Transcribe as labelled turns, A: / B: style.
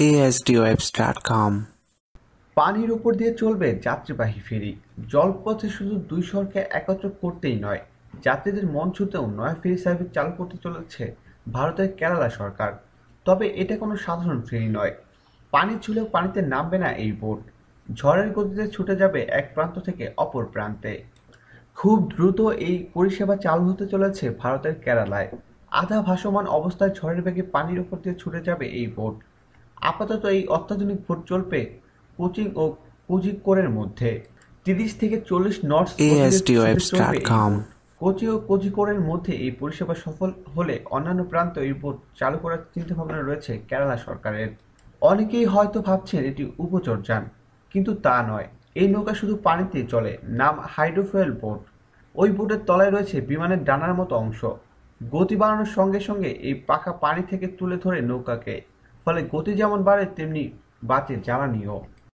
A: asdwebs.com.
B: পানির উপর দিয়ে চলবে যাত্রীবাহী ফেরি। জলপথে শুধু দুই শহরকে একত্র করতেই নয়, যাত্রীদের মন ছুতেও নয়া ফেরি সার্ভিস চালু করতে চলেছে ভারতের কেরালা সরকার। তবে এটা কোনো সাধারণ ফেরি নয়। পানি ছুলেও পানিতে নামবে না এই বোট। ঝড়ের গতিতে ছুটে যাবে এক প্রান্ত থেকে অপর প্রান্তে। খুব দ্রুত এই পরিষেবা চালু হতে চলেছে ভারতের কেরালায়। আধা ভাসমান অবস্থায় ঝড়ের বেগে পানির উপর দিয়ে ছুটে যাবে এই বোট। আপাতত এই অত্যাধুনিক বোট চলবে কোচিং ও কোজিকোড়ের মধ্যে। তিরিশ থেকে চল্লিশ নটস
A: asdwebs.com.
B: কোচি ও কোজিকোড়ের মধ্যে এই পরিষেবা সফল হলে অন্যান্য প্রান্ত এই বোট চালু করার চিন্তাভাবনা রয়েছে কেরালা সরকারের। অনেকেই হয়তো ভাবছেন এটি উপচরযান কিন্তু তা নয়। এই নৌকা শুধু পানিতেই চলে নাম হাইড্রোফুয়েল বোট। ওই বোটের তলায় রয়েছে বিমানের ডানার মতো অংশ। গতি বাড়ানোর সঙ্গে সঙ্গে এই পাখা পানি থেকে তুলে ধরে নৌকাকে ফলে গতি যেমন বাড়ে তেমনি বাঁচে জ্বালানিও।